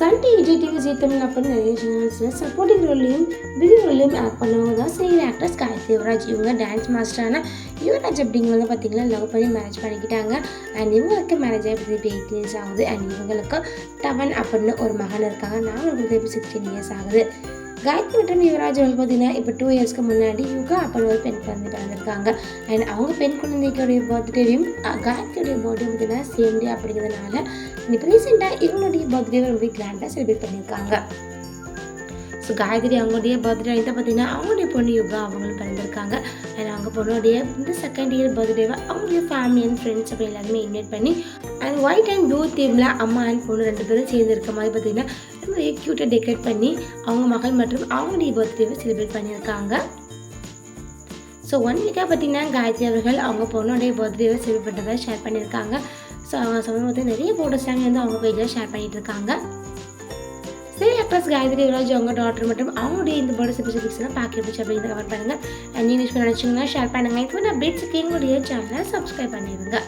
Sun TV Vijay TV Zee Tamil அப்படின்னு நிறைய சேனல்ஸில் சப்போர்ட்டிங் ரோல்லையும் விதி ரோல்லையும் ஆக்ட் பண்ணவங்க தான் சீனியர் ஆக்டர்ஸ் காயத்ரி தேவராஜ் இவங்க டான்ஸ் மாஸ்டரான யுவராஜ் அப்படிங்கிறத பார்த்தீங்கன்னா லவ் பண்ணி மேரேஜ் பண்ணிக்கிட்டாங்க. அண்ட் இவங்களுக்கு மேரேஜ் ஆகி இப்போ எயிட் இயர்ஸ் ஆகுது. அண்ட் இவங்களுக்கு டவன் அப்படின்னு ஒரு மகன் இருக்காங்க. நாங்களுக்கு இப்போ சிக்ஸ்டீன் இயர்ஸ் ஆகுது. காயத்ரி மற்றும் யுவராஜ் வந்து பார்த்தீங்கன்னா இப்போ டூ இயர்ஸ்க்கு முன்னாடி யுகா அப்படின்னு ஒரு பெண் குழந்தை பிறந்திருக்காங்க அண்ட் அவங்க பெண் குழந்தைக்குடைய பர்த்டேவையும் காயத்ரியுடைய பர்த்டே பார்த்தீங்கன்னா சேம் டே அப்படிங்கிறதுனால இப்போ ரீசெண்டாக இவங்களுடைய பர்த்டே ரொம்ப கிராண்டாக செலிப்ரேட் பண்ணியிருக்காங்க. ஸோ காயத்ரி அவங்களுடைய பர்த்டே அன்னைக்கு பார்த்தீங்கன்னா அவங்களுடைய பொண்ணு யுகா அவங்களும் பிறந்திருக்காங்க. அண்ட் அவங்க பொண்ணுடைய இந்த செகண்ட் இயர் பர்த்டேவை அவங்களுடைய ஃபேமிலி அண்ட் ஃப்ரெண்ட்ஸ் அப்படி எல்லாருமே இன்வைட் பண்ணி அண்ட் ஒயிட் அண்ட் ப்ளூ தீமில் அம்மா அண்ட் பொண்ணு ரெண்டு பேரும் சேர்ந்து இருக்க மாதிரி பார்த்தீங்கன்னா ரொம்ப க்யூட்டாக டெக்கரேட் பண்ணி அவங்க மகள் மற்றும் அவங்களுடைய பர்த்டேவை செலிப்ரேட் பண்ணியிருக்காங்க. ஸோ ஒன் வீக்காக பார்த்தீங்கன்னா காயத்ரி அவர்கள் அவங்க பொண்ணுடைய பர்த்டேவை செலிப்ரேட் பண்ணுறதை ஷேர் பண்ணியிருக்காங்க. ஸோ அவங்க சமீபத்தில் நிறைய ஃபோட்டோஸ்லாம் வந்து அவங்க பேஜில் ஷேர் பண்ணிட்டு இருக்காங்க. ப்ளஸ் காயத்ரி யுவராஜ் அவங்க டாக்டர் மற்றும் அவங்களுடைய இந்த பர்த்டே ஸ்பெசிஃபிக்ஸ்லாம் பார்க்க பிடிச்சி அப்படின்னு கவர் பண்ணுங்கள் அண்ட் நியூஸ் நினச்சிங்கன்னா ஷேர் பண்ணுங்கள் இப்போ அப்டேட்ஸுக்கு எங்களுடைய சேனலை சப்ஸ்கிரைப் பண்ணிடுங்க.